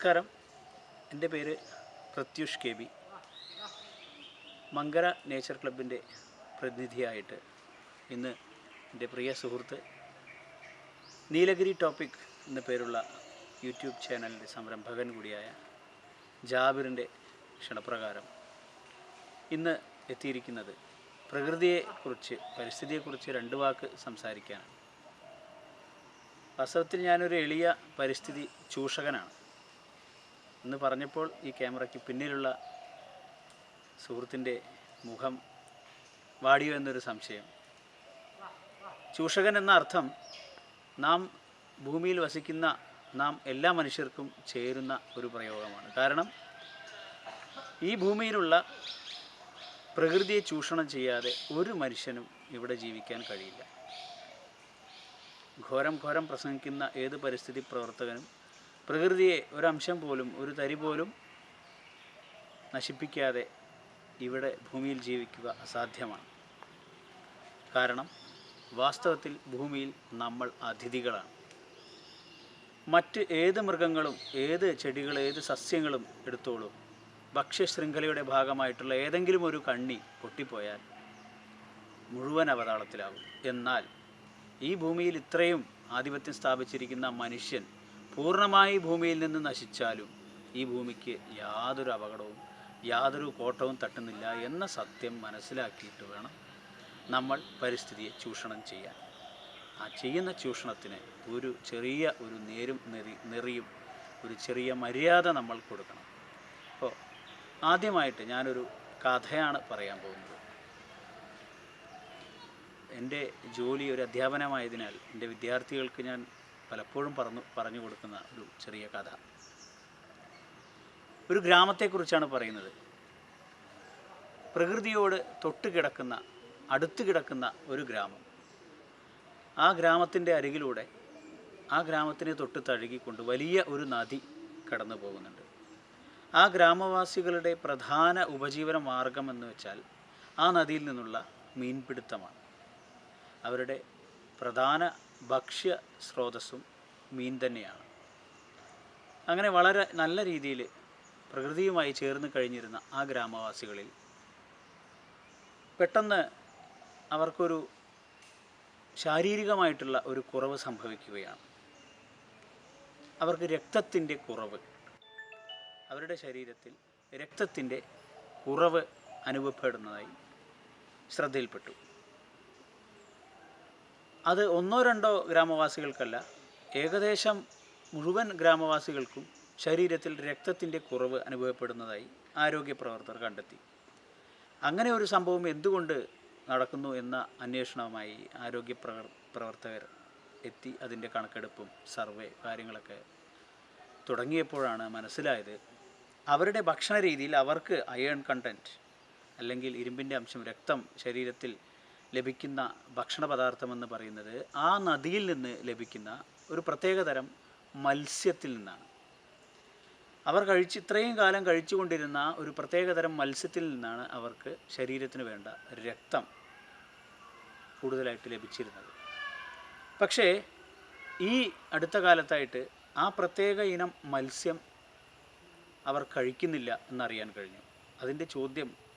നമസ്കാരം. എന്റെ പേര് Prathyush K B Mankara nature ക്ലബിന്റെ പ്രതിനിധിയായിട്ട് ഇന്ന് എന്റെ പ്രിയ സുഹൃത്ത് നീലഗിരി ടോപ്പിക് എന്ന പേരുള്ള യൂട്യൂബ് ചാനലിന്റെ സംരംഭകൻ കൂടിയായ ജാബിറിന്റെ ക്ഷണപ്രകാരം ഇന്ന് എത്തിയിരിക്കുന്നത് പ്രകൃതിയെക്കുറിച്ച് പരിസ്ഥിതിയെക്കുറിച്ച് രണ്ട് വാക്ക് സംസാരിക്കാനാണ്. വാസ്തവത്തിൽ ഞാനൊരു എളിയ പരിസ്ഥിതി ചൂഷകനാണ്. എന്ന് പറഞ്ഞപ്പോൾ ഈ ക്യാമറയ്ക്ക് പിന്നിലുള്ള സുഹൃത്തിന്റെ മുഖം വാടിയോ എന്നൊരു സംശയം. ചൂഷകൻ എന്ന അർത്ഥം നാം ഭൂമിയിൽ വസിക്കുന്ന നാം എല്ലാ മനുഷ്യർക്കും ചേരുന്ന ഒരു പ്രയോഗമാണ്. കാരണം ഈ ഭൂമിയിലുള്ള പ്രകൃതിയെ ചൂഷണം ചെയ്യാതെ ഒരു മനുഷ്യനും ഇവിടെ ജീവിക്കാൻ കഴിയില്ല. ഘോരം ഘോരം പ്രസംഗിക്കുന്ന ഏത് പരിസ്ഥിതി പ്രവർത്തകനും പ്രകൃതിയെ ഒരംശം പോലും ഒരു തരി പോലും നശിപ്പിക്കാതെ ഇവിടെ ഭൂമിയിൽ ജീവിക്കുക അസാധ്യമാണ്. കാരണം വാസ്തവത്തിൽ ഭൂമിയിൽ നമ്മൾ അതിഥികളാണ്. മറ്റ് ഏത് മൃഗങ്ങളും ഏത് ചെടികൾ ഏത് സസ്യങ്ങളും എടുത്തോളൂ. ഭക്ഷ്യശൃംഖലയുടെ ഭാഗമായിട്ടുള്ള ഏതെങ്കിലും ഒരു കണ്ണി പൊട്ടിപ്പോയാൽ മുഴുവൻ അവതാളത്തിലാവും എന്നാൽ ഈ ഭൂമിയിൽ ഇത്രയും ആധിപത്യം സ്ഥാപിച്ചിരിക്കുന്ന മനുഷ്യൻ പൂർണമായി ഭൂമിയിൽ നിന്ന് നശിച്ചാലും ഈ ഭൂമിക്ക് യാതൊരു അപകടവും യാതൊരു കോട്ടവും തട്ടുന്നില്ല എന്ന സത്യം മനസ്സിലാക്കിയിട്ട് വേണം നമ്മൾ പരിസ്ഥിതിയെ ചൂഷണം ചെയ്യാൻ. ആ ചെയ്യുന്ന ചൂഷണത്തിന് ഒരു ചെറിയ ഒരു നേരും നെറി നെറിയും ഒരു ചെറിയ മര്യാദ നമ്മൾ കൊടുക്കണം. അപ്പോൾ ആദ്യമായിട്ട് ഞാനൊരു കഥയാണ് പറയാൻ പോകുന്നത്. എന്റെ ജോലി ഒരു അധ്യാപനമായതിനാൽ എന്റെ വിദ്യാർത്ഥികൾക്ക് ഞാൻ പലപ്പോഴും പറഞ്ഞു പറഞ്ഞു കൊടുക്കുന്ന ഒരു ചെറിയ കഥ. ഒരു ഗ്രാമത്തെക്കുറിച്ചാണ് പറയുന്നത്. പ്രകൃതിയോട് തൊട്ട് കിടക്കുന്ന അടുത്ത് കിടക്കുന്ന ഒരു ഗ്രാമം. ആ ഗ്രാമത്തിന്റെ അരികിലൂടെ ആ ഗ്രാമത്തിനെ തൊട്ട് തഴുകിക്കൊണ്ട് വലിയ ഒരു നദി കടന്നു പോകുന്നുണ്ട്. ആ ഗ്രാമവാസികളുടെ പ്രധാന ഉപജീവന മാർഗം എന്ന് വെച്ചാൽ ആ നദിയിൽ നിന്നുള്ള മീൻപിടുത്തമാണ്. അവരുടെ പ്രധാന ഭക്ഷ്യ സ്രോതസ്സും മീൻ തന്നെയാണ്. അങ്ങനെ വളരെ നല്ല രീതിയിൽ പ്രകൃതിയുമായി ചേർന്ന് കഴിഞ്ഞിരുന്ന ആ ഗ്രാമവാസികളിൽ പെട്ടെന്ന് അവർക്കൊരു ശാരീരികമായിട്ടുള്ള ഒരു കുറവ് സംഭവിക്കുകയാണ്. അവർക്ക് രക്തത്തിന്റെ കുറവ് അവരുടെ ശരീരത്തിൽ രക്തത്തിന്റെ കുറവ് അനുഭവപ്പെടുന്നതായി ശ്രദ്ധയിൽപ്പെട്ടു. അത് ഒന്നോ രണ്ടോ ഗ്രാമവാസികൾക്കല്ല ഏകദേശം മുഴുവൻ ഗ്രാമവാസികൾക്കും ശരീരത്തിൽ രക്തത്തിന്റെ കുറവ് അനുഭവപ്പെടുന്നതായി ആരോഗ്യ പ്രവർത്തകർ കണ്ടെത്തി. അങ്ങനെ ഒരു സംഭവം എന്തുകൊണ്ട് നടക്കുന്നു എന്ന അന്വേഷണവുമായി ആരോഗ്യ പ്രവർ പ്രവർത്തകർ എത്തി അതിന്റെ കണക്കെടുപ്പും സർവേ കാര്യങ്ങളൊക്കെ തുടങ്ങിയപ്പോഴാണ് മനസ്സിലായത് അവരുടെ ഭക്ഷണ രീതിയിൽ അവർക്ക് അയേൺ കണ്ടന്റ് അല്ലെങ്കിൽ ഇരുമ്പിന്റെ അംശം രക്തം ശരീരത്തിൽ ലഭിക്കുന്ന ഭക്ഷണ പദാർത്ഥമെന്ന് പറയുന്നത് ആ നദിയിൽ നിന്ന് ലഭിക്കുന്ന ഒരു പ്രത്യേകതരം മത്സ്യത്തിൽ നിന്നാണ്. അവർ കഴിച്ച് ഇത്രയും കാലം കഴിച്ചുകൊണ്ടിരുന്ന ഒരു പ്രത്യേകതരം മത്സ്യത്തിൽ നിന്നാണ് അവർക്ക് ശരീരത്തിന് വേണ്ട രക്തം കൂടുതലായിട്ട് ലഭിച്ചിരുന്നത്. പക്ഷേ ഈ അടുത്ത കാലത്തായിട്ട് ആ പ്രത്യേക ഇനം മത്സ്യം അവർ കഴിക്കുന്നില്ല എന്നറിയാൻ കഴിഞ്ഞു. അതിന്റെ ചോദ്യം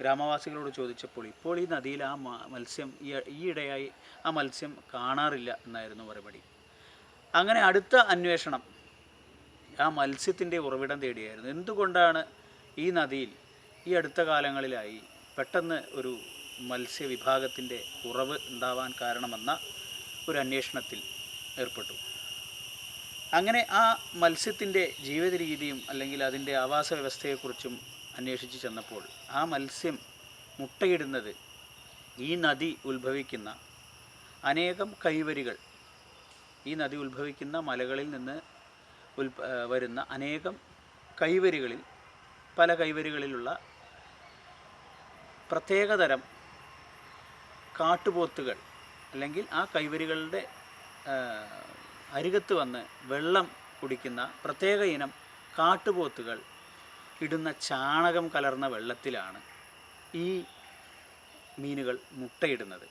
ഗ്രാമവാസികളോട് ചോദിച്ചപ്പോൾ ഇപ്പോൾ ഈ നദിയിൽ ആ മത്സ്യം ഈ ഈയിടെയായി ആ മത്സ്യം കാണാറില്ല എന്നായിരുന്നു മറുപടി. അങ്ങനെ അടുത്ത അന്വേഷണം. ആ മത്സ്യത്തിന്റെ ഉറവിടം തേടിയായിരുന്നു. എന്തുകൊണ്ടാണ് ഈ നദിയിൽ ഈ അടുത്ത കാലങ്ങളിലായി പെട്ടെന്ന് ഒരു മത്സ്യവിഭാഗത്തിന്റെ കുറവ് ഉണ്ടാവാൻ കാരണമെന്ന ഒരു അന്വേഷണത്തിൽ ഏർപ്പെട്ടു. അങ്ങനെ ആ മത്സ്യത്തിന്റെ ജീവിത രീതിയും അല്ലെങ്കിൽ അതിന്റെ ആവാസ വ്യവസ്ഥയെക്കുറിച്ചും അന്വേഷിച്ച് ചെന്നപ്പോൾ ആ മത്സ്യം മുട്ടയിടുന്നത് ഈ നദി ഉത്ഭവിക്കുന്ന അനേകം കൈവരികൾ ഈ നദി ഉത്ഭവിക്കുന്ന മലകളിൽ നിന്ന് ഉൽപ വരുന്ന അനേകം കൈവരികളിൽ പല കൈവരികളിലുള്ള പ്രത്യേകതരം കാട്ടുപോത്തുകൾ അല്ലെങ്കിൽ ആ കൈവരികളുടെ അരികത്ത് വന്ന് വെള്ളം കുടിക്കുന്ന പ്രത്യേക ഇനം കാട്ടുപോത്തുകൾ ഇടുന്ന ചാണകം കലർന്ന വെള്ളത്തിലാണ് ഈ മീനുകൾ മുട്ടയിടുന്നത്.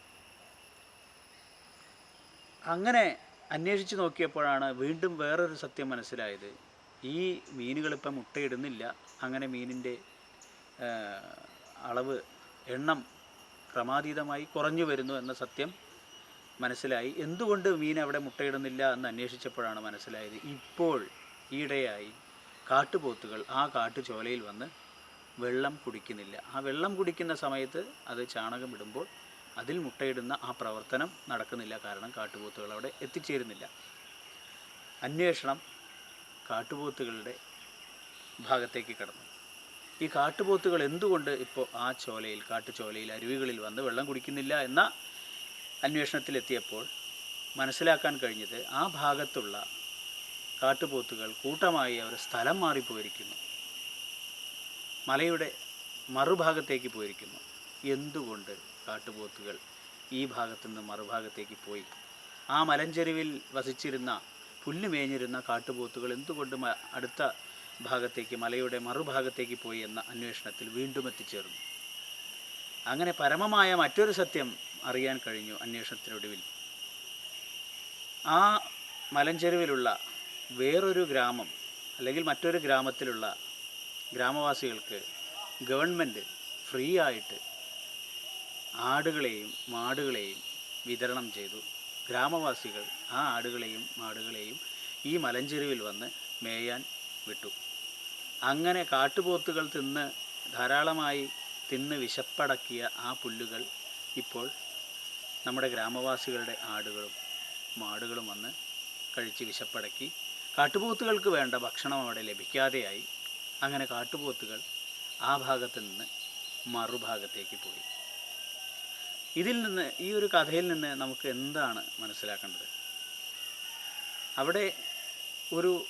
അങ്ങനെ അന്വേഷിച്ച് നോക്കിയപ്പോഴാണ് വീണ്ടും വേറൊരു സത്യം മനസ്സിലായത്. ഈ മീനുകൾ മീനുകളിപ്പം മുട്ടയിടുന്നില്ല. അങ്ങനെ മീനിന്റെ അളവ് എണ്ണം ക്രമാതീതമായി കുറഞ്ഞു വരുന്നു എന്ന സത്യം മനസ്സിലായി. എന്തുകൊണ്ട് മീൻ അവിടെ മുട്ടയിടുന്നില്ല എന്ന് അന്വേഷിച്ചപ്പോഴാണ് മനസ്സിലായത്. ഇപ്പോൾ ഈയിടെയായി കാട്ടുപോത്തുകൾ ആ കാട്ടുചോലയിൽ വന്ന് വെള്ളം കുടിക്കുന്നില്ല. ആ വെള്ളം കുടിക്കുന്ന സമയത്ത് അത് ചാണകം ഇടുമ്പോൾ അതിൽ മുട്ടയിടുന്ന ആ പ്രവർത്തനം നടക്കുന്നില്ല. കാരണം കാട്ടുപോത്തുകൾ അവിടെ എത്തിച്ചേരുന്നില്ല. അന്വേഷണം കാട്ടുപോത്തുകളുടെ ഭാഗത്തേക്ക് കടന്നു. ഈ കാട്ടുപോത്തുകൾ എന്തുകൊണ്ട് ഇപ്പോൾ ആ ചോലയിൽ കാട്ടുചോലയിൽ അരുവികളിൽ വന്ന് വെള്ളം കുടിക്കുന്നില്ല എന്ന അന്വേഷണത്തിലെത്തിയപ്പോൾ മനസ്സിലാക്കാൻ കഴിഞ്ഞത് ആ ഭാഗത്തുള്ള കാട്ടുപോത്തുകൾ കൂട്ടമായി അവർ സ്ഥലം മാറിപ്പോയിരിക്കുന്നു. മലയുടെ മറുഭാഗത്തേക്ക് പോയിരിക്കുന്നു. എന്തുകൊണ്ട് കാട്ടുപോത്തുകൾ ഈ ഭാഗത്തു നിന്ന് മറുഭാഗത്തേക്ക് പോയി? ആ മലഞ്ചെരുവിൽ വസിച്ചിരുന്ന പുല്ല് മേഞ്ഞിരുന്ന കാട്ടുപോത്തുകൾ എന്തുകൊണ്ട് അടുത്ത ഭാഗത്തേക്ക് മലയുടെ മറുഭാഗത്തേക്ക് പോയി എന്ന അന്വേഷണത്തിൽ വീണ്ടും എത്തിച്ചേർന്നു. അങ്ങനെ പരമമായ മറ്റൊരു സത്യം അറിയാൻ കഴിഞ്ഞു അന്വേഷണത്തിനൊടുവിൽ. ആ മലഞ്ചെരുവിലുള്ള വേറൊരു ഗ്രാമം അല്ലെങ്കിൽ മറ്റൊരു ഗ്രാമത്തിലുള്ള ഗ്രാമവാസികൾക്ക് ഗവൺമെന്റ് ഫ്രീ ആയിട്ട് ആടുകളെയും മാടുകളെയും വിതരണം ചെയ്തു. ഗ്രാമവാസികൾ ആ ആടുകളെയും മാടുകളെയും ഈ മലഞ്ചെരുവിൽ വന്ന് മേയാൻ വിട്ടു. അങ്ങനെ കാട്ടുപോത്തുകൾ തിന്ന് ധാരാളമായി തിന്ന് വിശപ്പടക്കിയ ആ പുല്ലുകൾ ഇപ്പോൾ നമ്മുടെ ഗ്രാമവാസികളുടെ ആടുകളും മാടുകളും വന്ന് കഴിച്ച് വിശപ്പടക്കി കാട്ടുപോത്തുകൾക്ക് വേണ്ട ഭക്ഷണം അവിടെ ലഭിക്കാതെയായി. അങ്ങനെ കാട്ടുപോത്തുകൾ ആ ഭാഗത്ത് നിന്ന് മറുഭാഗത്തേക്ക് പോയി. ഇതിൽ നിന്ന് ഈ ഒരു കഥയിൽ നിന്ന് നമുക്ക് എന്താണ് മനസ്സിലാക്കേണ്ടത്? അവിടെ ഒരു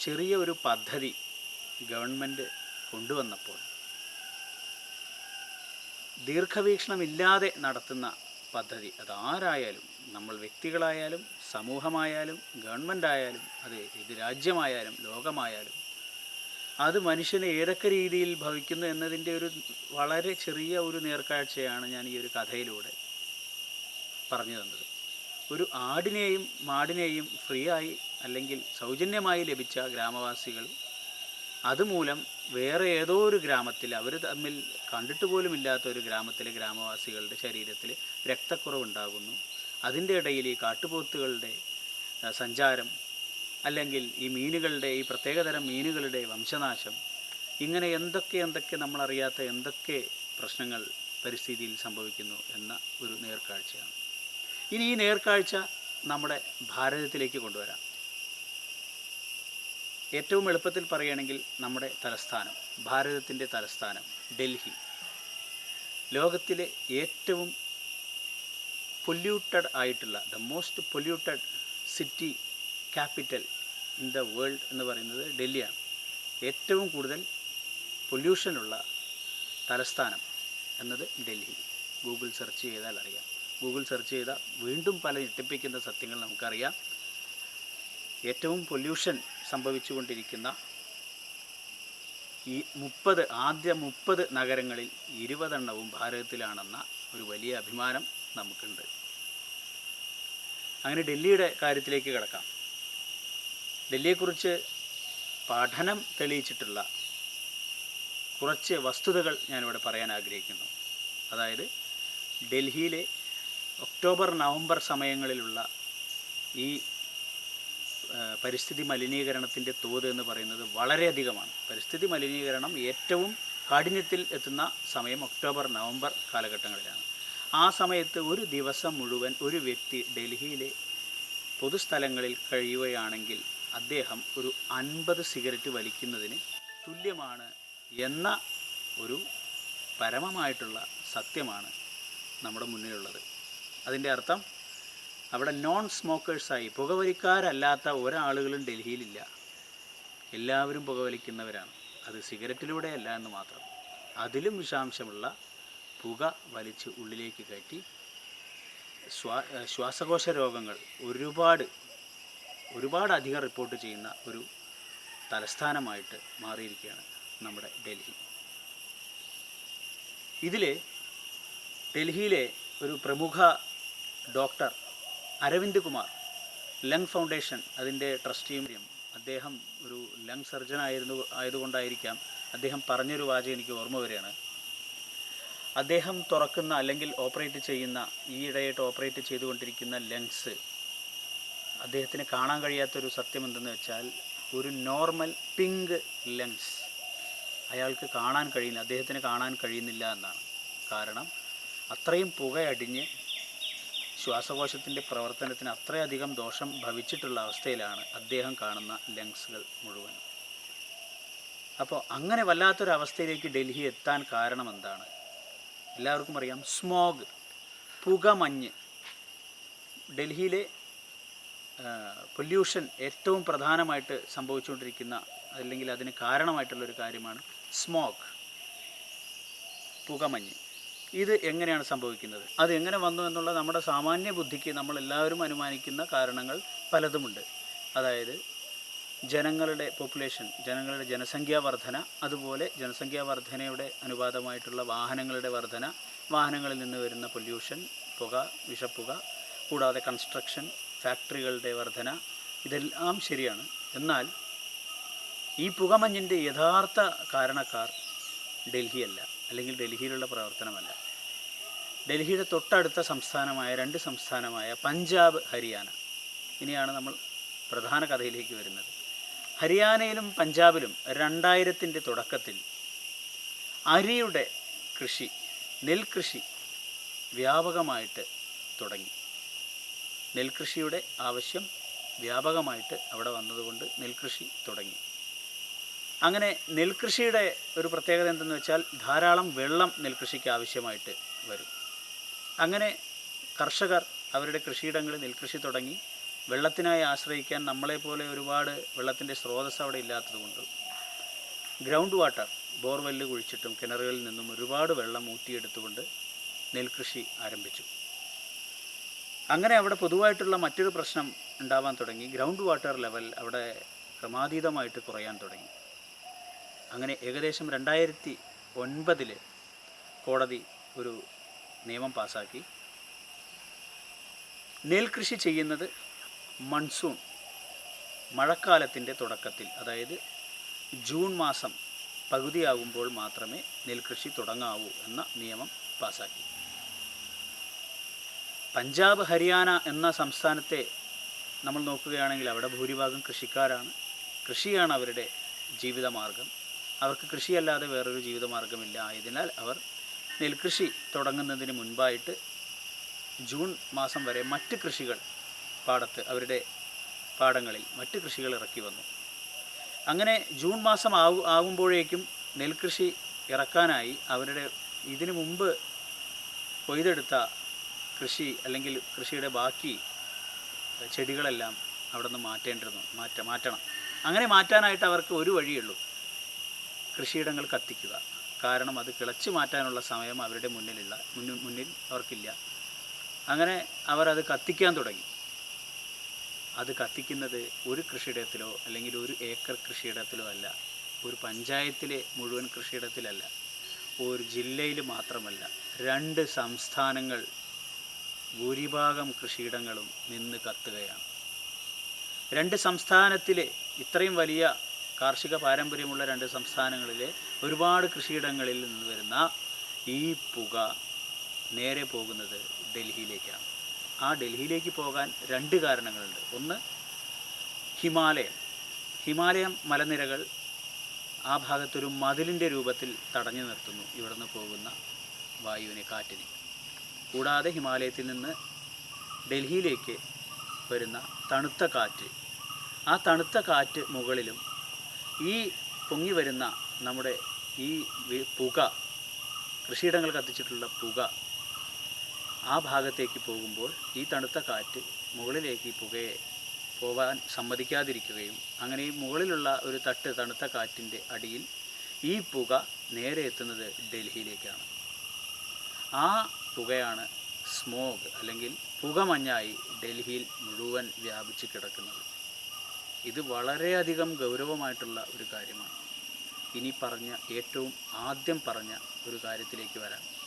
ചെറിയ ഒരു പദ്ധതി ഗവൺമെന്റ് കൊണ്ടുവന്നപ്പോൾ ദീർഘവീക്ഷണമില്ലാതെ നടത്തുന്ന പദ്ധതി അതാരായാലും നമ്മൾ വ്യക്തികളായാലും സമൂഹമായാലും ഗവൺമെന്റ് ആയാലും അത് ഇത് രാജ്യമായാലും ലോകമായാലും അത് മനുഷ്യനെ ഏതൊക്കെ രീതിയിൽ ഭവിക്കുന്നു എന്നതിന്റെ ഒരു വളരെ ചെറിയ ഒരു നേർക്കാഴ്ചയാണ് ഞാൻ ഈ ഒരു കഥയിലൂടെ പറഞ്ഞു തന്നത്. ഒരു ആടിനെയും മാടിനെയും ഫ്രീ ആയി അല്ലെങ്കിൽ സൗജന്യമായി ലഭിച്ച ഗ്രാമവാസികൾ അതുമൂലം വേറെ ഏതോ ഒരു ഗ്രാമത്തിൽ അവർ തമ്മിൽ കണ്ടിട്ട് പോലും ഇല്ലാത്ത ഒരു ഗ്രാമത്തിലെ ഗ്രാമവാസികളുടെ ശരീരത്തിൽ രക്തക്കുറവുണ്ടാകുന്നു. അതിന്റെ ഇടയിൽ ഈ കാട്ടുപോത്തുകളുടെ സഞ്ചാരം അല്ലെങ്കിൽ ഈ മീനുകളുടെ ഈ പ്രത്യേകതരം മീനുകളുടെ വംശനാശം ഇങ്ങനെ എന്തൊക്കെ എന്തൊക്കെ നമ്മളറിയാത്ത എന്തൊക്കെ പ്രശ്നങ്ങൾ പരിസ്ഥിതിയിൽ സംഭവിക്കുന്നു എന്ന ഒരു നേർക്കാഴ്ചയാണ്. ഇനി ഈ നേർക്കാഴ്ച നമ്മുടെ ഭാരതത്തിലേക്ക് കൊണ്ടുവരാം. ഏറ്റവും എളുപ്പത്തിൽ പറയുകയാണെങ്കിൽ നമ്മുടെ തലസ്ഥാനം ഭാരതത്തിന്റെ തലസ്ഥാനം ഡൽഹി. ലോകത്തിലെ ഏറ്റവും പൊല്യൂട്ടഡ് ആയിട്ടുള്ള the most polluted city capital in the world എന്ന് പറയുന്നത് ഡൽഹിയാണ്. ഏറ്റവും കൂടുതൽ പൊല്യൂഷനുള്ള തലസ്ഥാനം എന്നത് ഡൽഹി. ഗൂഗിൾ സെർച്ച് ചെയ്താൽ അറിയാം. ഗൂഗിൾ സെർച്ച് ചെയ്താൽ വീണ്ടും പല ഞെട്ടിപ്പിക്കുന്ന സത്യങ്ങൾ നമുക്കറിയാം. ഏറ്റവും പൊല്യൂഷൻ സംഭവിച്ചുകൊണ്ടിരിക്കുന്ന ഈ മുപ്പത് ആദ്യ മുപ്പത് നഗരങ്ങളിൽ ഇരുപതെണ്ണവും ഭാരതത്തിലാണെന്ന ഒരു വലിയ അഭിമാനം നമുക്കുണ്ട്. അങ്ങനെ ഡൽഹിയുടെ കാര്യത്തിലേക്ക് കിടക്കാം. ഡൽഹിയെക്കുറിച്ച് പഠനം തെളിയിച്ചിട്ടുള്ള കുറച്ച് വസ്തുതകൾ ഞാനിവിടെ പറയാൻ ആഗ്രഹിക്കുന്നു. അതായത് ഡൽഹിയിലെ ഒക്ടോബർ നവംബർ സമയങ്ങളിലുള്ള ഈ പരിസ്ഥിതി മലിനീകരണത്തിന്റെ തോത് എന്ന് പറയുന്നത് വളരെയധികമാണ്. പരിസ്ഥിതി മലിനീകരണം ഏറ്റവും കാഠിന്യത്തിൽ എത്തുന്ന സമയം ഒക്ടോബർ നവംബർ കാലഘട്ടങ്ങളിലാണ്. ആ സമയത്ത് ഒരു ദിവസം മുഴുവൻ ഒരു വ്യക്തി ഡൽഹിയിലെ പൊതുസ്ഥലങ്ങളിൽ കഴിയുകയാണെങ്കിൽ അദ്ദേഹം ഒരു അൻപത് സിഗരറ്റ് വലിക്കുന്നതിന് തുല്യമാണ് എന്ന ഒരു പരമമായിട്ടുള്ള സത്യമാണ് നമ്മുടെ മുന്നിലുള്ളത്. അതിന്റെ അർത്ഥം അവിടെ നോൺ സ്മോക്കേഴ്സായി പുകവലിക്കാരല്ലാത്ത ഒരാളുകളും ഡൽഹിയിലില്ല. എല്ലാവരും പുകവലിക്കുന്നവരാണ്. അത് സിഗരറ്റിലൂടെയല്ല എന്ന് മാത്രം. അതിലും വിഷാംശമുള്ള പുക വലിച്ച് ഉള്ളിലേക്ക് കയറ്റി ശ്വാ ശ്വാസകോശ രോഗങ്ങൾ ഒരുപാട് ഒരുപാട് അധികം റിപ്പോർട്ട് ചെയ്യുന്ന ഒരു തലസ്ഥാനമായിട്ട് മാറിയിരിക്കുകയാണ് നമ്മുടെ ഡൽഹി. ഇതിൽ ഡൽഹിയിലെ ഒരു പ്രമുഖ doctor Aravind Kumar lung foundation അതിന്റെ ട്രസ്റ്റിയും അദ്ദേഹം ഒരു ലങ് സർജൻ ആയിരുന്നു ആയതുകൊണ്ടായിരിക്കാം അദ്ദേഹം പറഞ്ഞൊരു വാചകം എനിക്ക് ഓർമ്മ വരികയാണ്. അദ്ദേഹം തുറക്കുന്ന അല്ലെങ്കിൽ ഓപ്പറേറ്റ് ചെയ്യുന്ന ഈയിടെയായിട്ട് ഓപ്പറേറ്റ് ചെയ്തുകൊണ്ടിരിക്കുന്ന ലങ്സ് അദ്ദേഹത്തിന് കാണാൻ കഴിയാത്തൊരു സത്യം എന്തെന്ന് വെച്ചാൽ ഒരു നോർമൽ പിങ്ക് ലങ്സ് അയാൾക്ക് കാണാൻ കഴിയില്ല അദ്ദേഹത്തിന് കാണാൻ കഴിയുന്നില്ല എന്നാണ്. കാരണം അത്രയും പുകയടിഞ്ഞ് ശ്വാസകോശത്തിന്റെ പ്രവർത്തനത്തിന് അത്രയധികം ദോഷം ഭവിച്ചിട്ടുള്ള അവസ്ഥയിലാണ് അദ്ദേഹം കാണുന്ന ലങ്സുകൾ മുഴുവൻ അപ്പോൾ അങ്ങനെ വല്ലാത്തൊരവസ്ഥയിലേക്ക് ഡൽഹി എത്താൻ കാരണം എന്താണ് എല്ലാവർക്കും അറിയാം. സ്മോഗ് പുകമഞ്ഞ് ഡൽഹിയിലെ പൊല്യൂഷൻ ഏറ്റവും പ്രധാനമായിട്ട് സംഭവിച്ചുകൊണ്ടിരിക്കുന്ന അല്ലെങ്കിൽ അതിന് കാരണമായിട്ടുള്ളൊരു കാര്യമാണ് സ്മോഗ് പുകമഞ്ഞ് ഇത് എങ്ങനെയാണ് സംഭവിക്കുന്നത്? അത് എങ്ങനെ വന്നു എന്നുള്ള നമ്മുടെ സാമാന്യ ബുദ്ധിക്ക് നമ്മൾ എല്ലാവരും അനുമാനിക്കുന്ന കാരണങ്ങൾ പലതുമുണ്ട്. അതായത് ജനങ്ങളുടെ പോപ്പുലേഷൻ ജനങ്ങളുടെ ജനസംഖ്യാ വർധന അതുപോലെ ജനസംഖ്യാ വർധനയുടെ അനുപാതമായിട്ടുള്ള വാഹനങ്ങളുടെ വർധന വാഹനങ്ങളിൽ നിന്ന് വരുന്ന പൊല്യൂഷൻ പുക വിഷപ്പുക കൂടാതെ കൺസ്ട്രക്ഷൻ ഫാക്ടറികളുടെ വർധന ഇതെല്ലാം ശരിയാണ്. എന്നാൽ ഈ പുകമഞ്ഞിന്റെ യഥാർത്ഥ കാരണക്കാർ ഡൽഹിയല്ല അല്ലെങ്കിൽ ഡൽഹിയിലുള്ള പ്രവർത്തനമല്ല. ഡൽഹിയുടെ തൊട്ടടുത്ത സംസ്ഥാനമായ രണ്ട് സംസ്ഥാനമായ പഞ്ചാബ് ഹരിയാന. ഇനിയാണ് നമ്മൾ പ്രധാന കഥയിലേക്ക് വരുന്നത്. ഹരിയാനയിലും പഞ്ചാബിലും രണ്ടായിരത്തിന്റെ തുടക്കത്തിൽ അരിയുടെ കൃഷി നെൽകൃഷി വ്യാപകമായിട്ട് തുടങ്ങി. നെൽകൃഷിയുടെ ആവശ്യം വ്യാപകമായിട്ട് അവിടെ വന്നതുകൊണ്ട് നെൽകൃഷി തുടങ്ങി. അങ്ങനെ നെൽകൃഷിയുടെ ഒരു പ്രത്യേകത എന്തെന്ന് വെച്ചാൽ ധാരാളം വെള്ളം നെൽകൃഷിക്ക് ആവശ്യമായിട്ട് വരും. അങ്ങനെ കർഷകർ അവരുടെ കൃഷിയിടങ്ങളിൽ നെൽകൃഷി തുടങ്ങി. വെള്ളത്തിനായി ആശ്രയിക്കാൻ നമ്മളെപ്പോലെ ഒരുപാട് വെള്ളത്തിന്റെ സ്രോതസ് അവിടെ ഇല്ലാത്തതുകൊണ്ട് ഗ്രൗണ്ട് വാട്ടർ ബോർവെല്ല് കുഴിച്ചിട്ടും കിണറുകളിൽ നിന്നും ഒരുപാട് വെള്ളം ഊറ്റിയെടുത്തുകൊണ്ട് നെൽകൃഷി ആരംഭിച്ചു. അങ്ങനെ അവിടെ പൊതുവായിട്ടുള്ള മറ്റൊരു പ്രശ്നം ഉണ്ടാവാൻ തുടങ്ങി. ഗ്രൗണ്ട് വാട്ടർ ലെവൽ അവിടെ ക്രമാതീതമായിട്ട് കുറയാൻ തുടങ്ങി. അങ്ങനെ ഏകദേശം രണ്ടായിരത്തി ഒൻപതിൽ കോടതി ഒരു നിയമം പാസാക്കി. നെൽകൃഷി ചെയ്യുന്നത് മൺസൂൺ മഴക്കാലത്തിന്റെ തുടക്കത്തിൽ അതായത് ജൂൺ മാസം പകുതിയാകുമ്പോൾ മാത്രമേ നെൽകൃഷി തുടങ്ങാവൂ എന്ന നിയമം പാസാക്കി. പഞ്ചാബ് ഹരിയാന എന്ന സംസ്ഥാനത്തെ നമ്മൾ നോക്കുകയാണെങ്കിൽ അവിടെ ഭൂരിഭാഗം കൃഷിക്കാരാണ്. കൃഷിയാണ് അവരുടെ ജീവിതമാർഗം. അവർക്ക് കൃഷിയല്ലാതെ വേറൊരു ജീവിതമാർഗമില്ല. ആയതിനാൽ അവർ നെൽകൃഷി തുടങ്ങുന്നതിന് മുൻപായിട്ട് ജൂൺ മാസം വരെ മറ്റ് കൃഷികൾ പാടത്ത് അവരുടെ പാടങ്ങളിൽ മറ്റ് കൃഷികൾ ഇറക്കി വന്നു. അങ്ങനെ ജൂൺ മാസം ആവു ആകുമ്പോഴേക്കും നെൽകൃഷി ഇറക്കാനായി അവരുടെ ഇതിനു മുമ്പ് കൊയ്തെടുത്ത കൃഷി അല്ലെങ്കിൽ കൃഷിയുടെ ബാക്കി ചെടികളെല്ലാം അവിടെ നിന്ന് മാറ്റേണ്ടിരുന്നു മാറ്റ മാറ്റണം. അങ്ങനെ മാറ്റാനായിട്ട് അവർക്ക് ഒരു വഴിയുള്ളൂ കൃഷിയിടങ്ങൾ കത്തിക്കുക. കാരണം അത് കിളച്ച് മാറ്റാനുള്ള സമയം അവരുടെ മുന്നിലില്ല മുന്നിൽ മുന്നിൽ അവർക്കില്ല. അങ്ങനെ അവർ അത് കത്തിക്കാൻ തുടങ്ങി. അത് കത്തിക്കുന്നത് ഒരു കൃഷിയിടത്തിലോ അല്ലെങ്കിൽ ഒരു ഏക്കർ കൃഷിയിടത്തിലോ അല്ല. ഒരു പഞ്ചായത്തിലെ മുഴുവൻ കൃഷിയിടത്തിലല്ല. ഒരു ജില്ലയിൽ മാത്രമല്ല. രണ്ട് സംസ്ഥാനങ്ങൾ ഭൂരിഭാഗം കൃഷിയിടങ്ങളും നിന്ന് കത്തുകയാണ്. രണ്ട് സംസ്ഥാനത്തിലെ ഇത്രയും വലിയ കാർഷിക പാരമ്പര്യമുള്ള രണ്ട് സംസ്ഥാനങ്ങളിലെ ഒരുപാട് കൃഷിയിടങ്ങളിൽ നിന്ന് വരുന്ന ഈ പുക നേരെ പോകുന്നത് ഡൽഹിയിലേക്കാണ്. ആ ഡൽഹിയിലേക്ക് പോകാൻ രണ്ട് കാരണങ്ങളുണ്ട്. ഒന്ന് ഹിമാലയം. ഹിമാലയം മലനിരകൾ ആ ഭാഗത്തൊരു മതിലിന്റെ രൂപത്തിൽ തടഞ്ഞു നിർത്തുന്നു. ഇവിടുന്ന് പോകുന്ന വായുവിനെ കാറ്റിനെ. കൂടാതെ ഹിമാലയത്തിൽ നിന്ന് ഡൽഹിയിലേക്ക് വരുന്ന തണുത്ത കാറ്റ്. ആ തണുത്ത കാറ്റ് മുകളിലും ഈ പൊങ്ങി വരുന്ന നമ്മുടെ ഈ പുക കൃഷിയിടങ്ങൾ കത്തിച്ചിട്ടുള്ള പുക ആ ഭാഗത്തേക്ക് പോകുമ്പോൾ ഈ തണുത്ത കാറ്റ് മുകളിലേക്ക് പുകയെ പോവാൻ സമ്മതിക്കാതിരിക്കുകയും അങ്ങനെ ഈ മുകളിലുള്ള ഒരു തട്ട് തണുത്ത കാറ്റിന്റെ അടിയിൽ ഈ പുക നേരെ എത്തുന്നത് ഡൽഹിയിലേക്കാണ്. ആ പുകയാണ് സ്മോഗ് അല്ലെങ്കിൽ പുകമഞ്ഞായി ഡൽഹിയിൽ മുഴുവൻ വ്യാപിച്ച് കിടക്കുന്നത്. ഇത് വളരെയധികം ഗൗരവമായിട്ടുള്ള ഒരു കാര്യമാണ്. ഇനി പറഞ്ഞ ഏറ്റവും ആദ്യം പറഞ്ഞ ഒരു കാര്യത്തിലേക്ക് വരാം.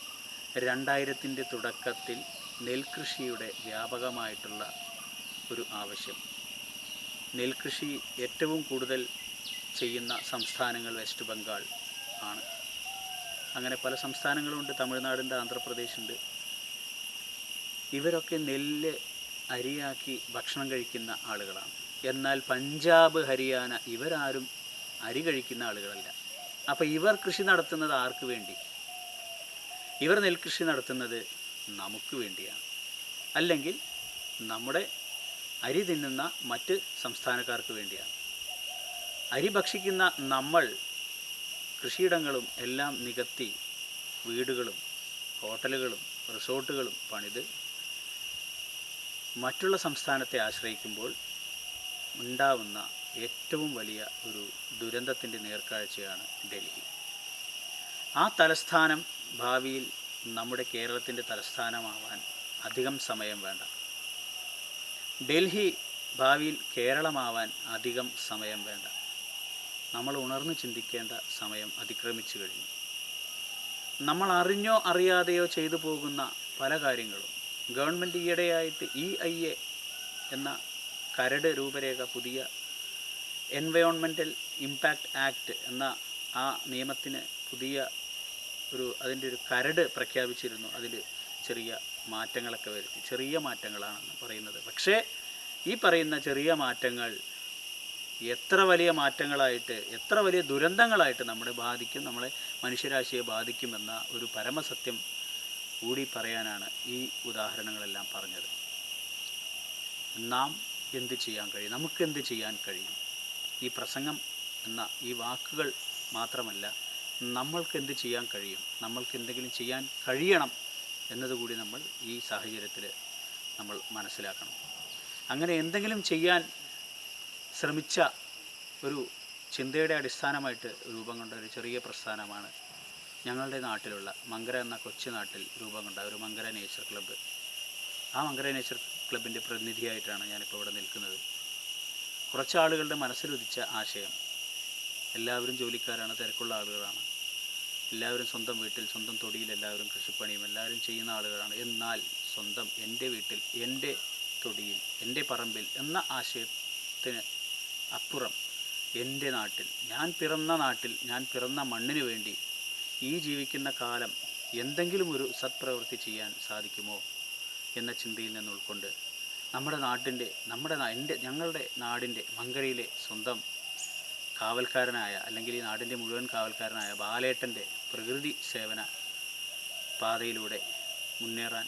രണ്ടായിരത്തിന്റെ തുടക്കത്തിൽ നെൽകൃഷിയുടെ വ്യാപകമായിട്ടുള്ള ഒരു ആവശ്യം. നെൽകൃഷി ഏറ്റവും കൂടുതൽ ചെയ്യുന്ന സംസ്ഥാനങ്ങൾ വെസ്റ്റ് ബംഗാൾ ആണ്. അങ്ങനെ പല സംസ്ഥാനങ്ങളുണ്ട്. തമിഴ്നാടുണ്ട് ആന്ധ്രാപ്രദേശുണ്ട്. ഇവരൊക്കെ നെല്ല് അരിയാക്കി ഭക്ഷണം കഴിക്കുന്ന ആളുകളാണ്. എന്നാൽ പഞ്ചാബ് ഹരിയാന ഇവരാരും അരി കഴിക്കുന്ന ആളുകളല്ല. അപ്പോൾ ഇവർ കൃഷി നടത്തുന്നത് ആർക്ക് വേണ്ടി? ഇവർ നെൽകൃഷി നടത്തുന്നത് നമുക്ക് വേണ്ടിയാണ്. അല്ലെങ്കിൽ നമ്മുടെ അരി തിന്നുന്ന മറ്റ് സംസ്ഥാനക്കാർക്ക് വേണ്ടിയാണ്. അരി ഭക്ഷിക്കുന്ന നമ്മൾ കൃഷിയിടങ്ങളും എല്ലാം നികത്തി വീടുകളും ഹോട്ടലുകളും റിസോർട്ടുകളും പണിത് മറ്റുള്ള സംസ്ഥാനത്തെ ആശ്രയിക്കുമ്പോൾ ഉണ്ടാവുന്ന ഏറ്റവും വലിയ ഒരു ദുരന്തത്തിന്റെ നേർക്കാഴ്ചയാണ് ഡൽഹി. ആ തലസ്ഥാനം ഭാവിയിൽ നമ്മുടെ കേരളത്തിന്റെ തലസ്ഥാനമാവാൻ അധികം സമയം വേണ്ട. ഡൽഹി ഭാവിയിൽ കേരളമാവാൻ അധികം സമയം വേണ്ട. നമ്മൾ ഉണർന്നു ചിന്തിക്കേണ്ട സമയം അതിക്രമിച്ചു കഴിഞ്ഞു. നമ്മൾ അറിഞ്ഞോ അറിയാതെയോ ചെയ്തു പോകുന്ന പല കാര്യങ്ങളും ഗവൺമെന്റ് ഈയിടെയായിട്ട് ഇ ഐ എ എന്ന കരട് രൂപരേഖ പുതിയ എൻവയോൺമെന്റൽ ഇമ്പാക്റ്റ് ആക്ട് എന്ന ആ നിയമത്തിന് പുതിയ ഒരു അതിന്റെ ഒരു കരട് പ്രഖ്യാപിച്ചിരുന്നു. അതിൽ ചെറിയ മാറ്റങ്ങളൊക്കെ വരുത്തി. ചെറിയ മാറ്റങ്ങളാണെന്ന് പറയുന്നത്. പക്ഷേ ഈ പറയുന്ന ചെറിയ മാറ്റങ്ങൾ എത്ര വലിയ മാറ്റങ്ങളായിട്ട് എത്ര വലിയ ദുരന്തങ്ങളായിട്ട് നമ്മളെ ബാധിക്കും നമ്മളെ മനുഷ്യരാശിയെ ബാധിക്കുമെന്ന ഒരു പരമസത്യം കൂടി പറയാനാണ് ഈ ഉദാഹരണങ്ങളെല്ലാം പറഞ്ഞത്. നാം എന്ത് ചെയ്യാൻ കഴിയും? നമുക്ക് എന്ത് ചെയ്യാൻ കഴിയും? ഈ പ്രസംഗം എന്ന ഈ വാക്കുകൾ മാത്രമല്ല നമ്മൾക്ക് എന്ത് ചെയ്യാൻ കഴിയും? നമ്മൾക്ക് എന്തെങ്കിലും ചെയ്യാൻ കഴിയണം എന്നതുകൂടി നമ്മൾ ഈ സാഹചര്യത്തിൽ നമ്മൾ മനസ്സിലാക്കണം. അങ്ങനെ എന്തെങ്കിലും ചെയ്യാൻ ശ്രമിച്ച ഒരു ചിന്തയുടെ അടിസ്ഥാനമായിട്ട് രൂപം കൊണ്ട ഒരു ചെറിയ പ്രസ്ഥാനമാണ് ഞങ്ങളുടെ നാട്ടിലുള്ള മങ്കര എന്ന കൊച്ചു നാട്ടിൽ രൂപം കൊണ്ട ഒരു മങ്കര നേച്ചർ ക്ലബ്ബ് ആ മങ്കര നേച്ചർ ക്ലബിന്റെ പ്രതിനിധിയായിട്ടാണ് ഞാനിപ്പോൾ ഇവിടെ നിൽക്കുന്നത്. കുറച്ച് ആളുകളുടെ മനസ്സിലുദിച്ച ആശയം. എല്ലാവരും ജോലിക്കാരാണ് തിരക്കുള്ള ആളുകളാണ്. എല്ലാവരും സ്വന്തം വീട്ടിൽ സ്വന്തം തൊടിയിൽ എല്ലാവരും കൃഷിപ്പണിയും എല്ലാവരും ചെയ്യുന്ന ആളുകളാണ്. എന്നാൽ സ്വന്തം എന്റെ വീട്ടിൽ എന്റെ തൊടിയിൽ എന്റെ പറമ്പിൽ എന്ന ആശയത്തിന് അപ്പുറം എന്റെ നാട്ടിൽ ഞാൻ പിറന്ന നാട്ടിൽ ഞാൻ പിറന്ന മണ്ണിന് വേണ്ടി ഈ ജീവിക്കുന്ന കാലം എന്തെങ്കിലും ഒരു സത്പ്രവൃത്തി ചെയ്യാൻ സാധിക്കുമോ എന്ന ചിന്തയിൽ നിന്ന് ഉൾക്കൊണ്ട് നമ്മുടെ നാട്ടിന്റെ നമ്മുടെ എന്റെ ഞങ്ങളുടെ നാടിന്റെ മങ്കരയിലെ സ്വന്തം കാവൽക്കാരനായ അല്ലെങ്കിൽ ഈ നാടിന്റെ മുഴുവൻ കാവൽക്കാരനായ ബാലേട്ടന്റെ പ്രകൃതി സേവന പാതയിലൂടെ മുന്നേറാൻ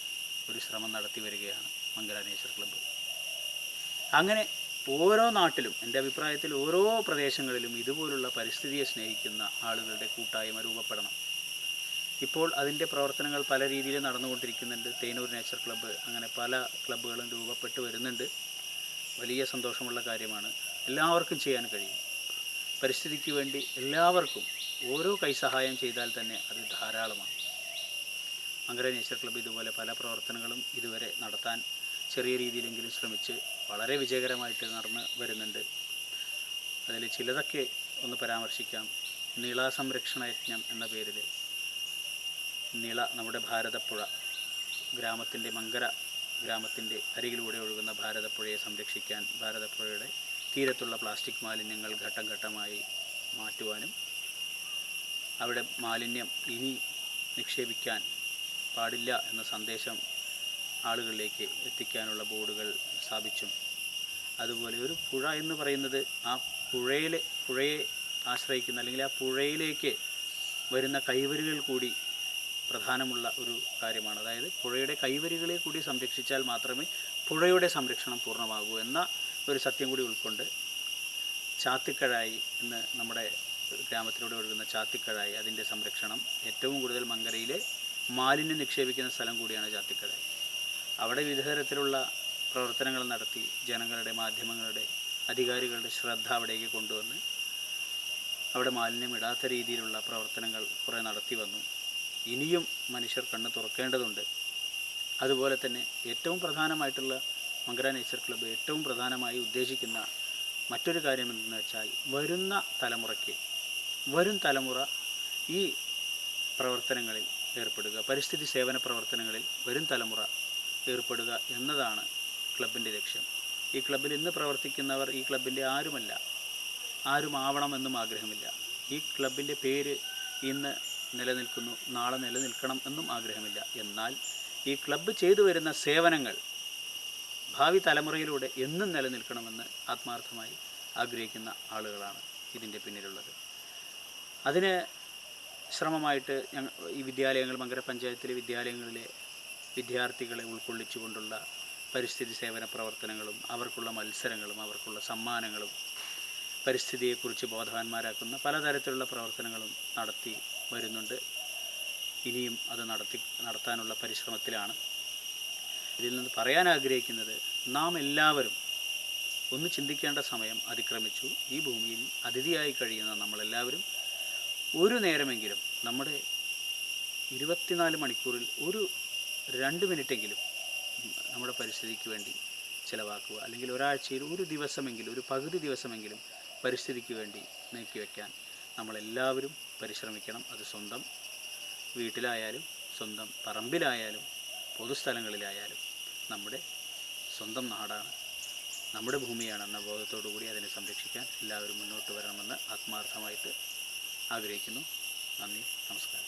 ഒരു ശ്രമം നടത്തി വരികയാണ് മംഗലാനേശ്വർ ക്ലബ്ബ്. അങ്ങനെ ഓരോ നാട്ടിലും എന്റെ അഭിപ്രായത്തിൽ ഓരോ പ്രദേശങ്ങളിലും ഇതുപോലുള്ള പരിസ്ഥിതിയെ സ്നേഹിക്കുന്ന ആളുകളുടെ കൂട്ടായ്മ രൂപപ്പെടണം. ഇപ്പോൾ അതിന്റെ പ്രവർത്തനങ്ങൾ പല രീതിയിൽ നടന്നുകൊണ്ടിരിക്കുന്നുണ്ട്. തേനൂർ നേച്ചർ ക്ലബ്ബ് അങ്ങനെ പല ക്ലബ്ബുകളും രൂപപ്പെട്ടു വരുന്നുണ്ട്. വലിയ സന്തോഷമുള്ള കാര്യമാണ്. എല്ലാവർക്കും ചെയ്യാൻ കഴിയും. പരിസ്ഥിതിക്ക് വേണ്ടി എല്ലാവർക്കും ഓരോ കൈസഹായം ചെയ്താൽ തന്നെ അത് ധാരാളമാണ്. മങ്കര നേച്ചർ ക്ലബ്ബ് ഇതുപോലെ പല പ്രവർത്തനങ്ങളും ഇതുവരെ നടത്താൻ ചെറിയ രീതിയിലെങ്കിലും ശ്രമിച്ച് വളരെ വിജയകരമായിട്ട് നടന്ന് വരുന്നുണ്ട്. അതിൽ ചിലതൊക്കെ ഒന്ന് പരാമർശിക്കാം. നിള സംരക്ഷണ യജ്ഞം എന്ന പേരിൽ നിള നമ്മുടെ ഭാരതപ്പുഴ ഗ്രാമത്തിന്റെ മങ്കര ഗ്രാമത്തിന്റെ അരികിലൂടെ ഒഴുകുന്ന ഭാരതപ്പുഴയെ സംരക്ഷിക്കാൻ ഭാരതപ്പുഴയുടെ തീരത്തുള്ള പ്ലാസ്റ്റിക് മാലിന്യങ്ങൾ ഘട്ടം ഘട്ടമായി മാറ്റുവാനും അവിടെ മാലിന്യം ഇനി നിക്ഷേപിക്കാൻ പാടില്ല എന്ന സന്ദേശം ആളുകളിലേക്ക് എത്തിക്കാനുള്ള ബോർഡുകൾ സ്ഥാപിച്ചും. അതുപോലെ ഒരു പുഴ എന്ന് പറയുന്നത് ആ പുഴയിലെ പുഴയെ ആശ്രയിക്കുന്ന അല്ലെങ്കിൽ ആ പുഴയിലേക്ക് വരുന്ന കൈവരികൾ കൂടി പ്രധാനമുള്ള ഒരു കാര്യമാണ്. അതായത് പുഴയുടെ കൈവരികളെ കൂടി സംരക്ഷിച്ചാൽ മാത്രമേ പുഴയുടെ സംരക്ഷണം പൂർണമാകൂ എന്ന ഒരു സത്യം കൂടി ഉൾക്കൊണ്ട് ചാത്തിക്കഴായി എന്ന് നമ്മുടെ ഗ്രാമത്തിലൂടെ ഒഴുകുന്ന ചാത്തിക്കഴായി അതിന്റെ സംരക്ഷണം ഏറ്റവും കൂടുതൽ മങ്കരയിലെ മാലിന്യം നിക്ഷേപിക്കുന്ന സ്ഥലം കൂടിയാണ് ചാത്തിക്കഴായി. അവിടെ വിവിധ തരത്തിലുള്ള പ്രവർത്തനങ്ങൾ നടത്തി ജനങ്ങളുടെ മാധ്യമങ്ങളുടെ അധികാരികളുടെ ശ്രദ്ധ അവിടേക്ക് കൊണ്ടുവന്ന് അവിടെ മാലിന്യം ഇടാത്ത രീതിയിലുള്ള പ്രവർത്തനങ്ങൾ കുറേ നടത്തി വന്നു. ഇനിയും മനുഷ്യർ കണ്ണ് തുറക്കേണ്ടതുണ്ട്. അതുപോലെ തന്നെ ഏറ്റവും പ്രധാനമായിട്ടുള്ള മങ്കര നേച്ചർ ക്ലബ്ബ് ഏറ്റവും പ്രധാനമായി ഉദ്ദേശിക്കുന്ന മറ്റൊരു കാര്യം എന്തെന്ന് വെച്ചാൽ വരുന്ന തലമുറയ്ക്ക് വരും തലമുറ ഈ പ്രവർത്തനങ്ങളിൽ ഏർപ്പെടുക പരിസ്ഥിതി സേവന പ്രവർത്തനങ്ങളിൽ വരും തലമുറ ഏർപ്പെടുക എന്നതാണ് ക്ലബിന്റെ ലക്ഷ്യം. ഈ ക്ലബ്ബിൽ ഇന്ന് പ്രവർത്തിക്കുന്നവർ ഈ ക്ലബിന്റെ ആരുമല്ല ആരുമാവണമെന്നും ആഗ്രഹമില്ല. ഈ ക്ലബിന്റെ പേര് ഇന്ന് നിലനിൽക്കുന്നു നാളെ നിലനിൽക്കണം എന്നും ആഗ്രഹമില്ല. എന്നാൽ ഈ ക്ലബ്ബ് ചെയ്തു വരുന്ന സേവനങ്ങൾ ഭാവി തലമുറയിലൂടെ എന്നും നിലനിൽക്കണമെന്ന് ആത്മാർത്ഥമായി ആഗ്രഹിക്കുന്ന ആളുകളാണ് ഇതിന്റെ പിന്നിലുള്ളത്. അതിന് ശ്രമമായിട്ട് ഞങ്ങൾ ഈ വിദ്യാലയങ്ങൾ മങ്കര പഞ്ചായത്തിലെ വിദ്യാലയങ്ങളിലെ വിദ്യാർത്ഥികളെ ഉൾക്കൊള്ളിച്ചുകൊണ്ടുള്ള പരിസ്ഥിതി സേവന പ്രവർത്തനങ്ങളും അവർക്കുള്ള മത്സരങ്ങളും അവർക്കുള്ള സമ്മാനങ്ങളും പരിസ്ഥിതിയെക്കുറിച്ച് ബോധവാന്മാരാക്കുന്ന പലതരത്തിലുള്ള പ്രവർത്തനങ്ങളും നടത്തി വരുന്നുണ്ട്. ഇനിയും അത് നടത്തി നടത്താനുള്ള പരിശ്രമത്തിലാണ് ഇതിൽ നിന്ന് പറയാൻ ആഗ്രഹിക്കുന്നത് നാം എല്ലാവരും ഒന്ന് ചിന്തിക്കേണ്ട സമയം അതിക്രമിച്ചു. ഈ ഭൂമിയിൽ അതിഥിയായി കഴിയുന്ന നമ്മളെല്ലാവരും ഒരു നേരമെങ്കിലും നമ്മുടെ ഇരുപത്തിനാല് മണിക്കൂറിൽ ഒരു രണ്ട് മിനിറ്റെങ്കിലും നമ്മുടെ പരിസ്ഥിതിക്ക് വേണ്ടി ചിലവാക്കുക. അല്ലെങ്കിൽ ഒരാഴ്ചയിൽ ഒരു ദിവസമെങ്കിലും ഒരു പകുതി ദിവസമെങ്കിലും പരിസ്ഥിതിക്ക് വേണ്ടി നീക്കി വയ്ക്കാൻ നമ്മളെല്ലാവരും പരിശ്രമിക്കണം. അത് സ്വന്തം വീട്ടിലായാലും സ്വന്തം പറമ്പിലായാലും പൊതുസ്ഥലങ്ങളിലായാലും. നമ്മുടെ സ്വന്തം നാടാണ്. നമ്മുടെ ഭൂമിയാണെന്ന ബോധത്തോടു കൂടി അതിനെ സംരക്ഷിക്കാൻ എല്ലാവരും മുന്നോട്ട് വരണമെന്ന് ആത്മാർത്ഥമായിട്ട് ആഗ്രഹിക്കുന്നു. നന്ദി നമസ്കാരം.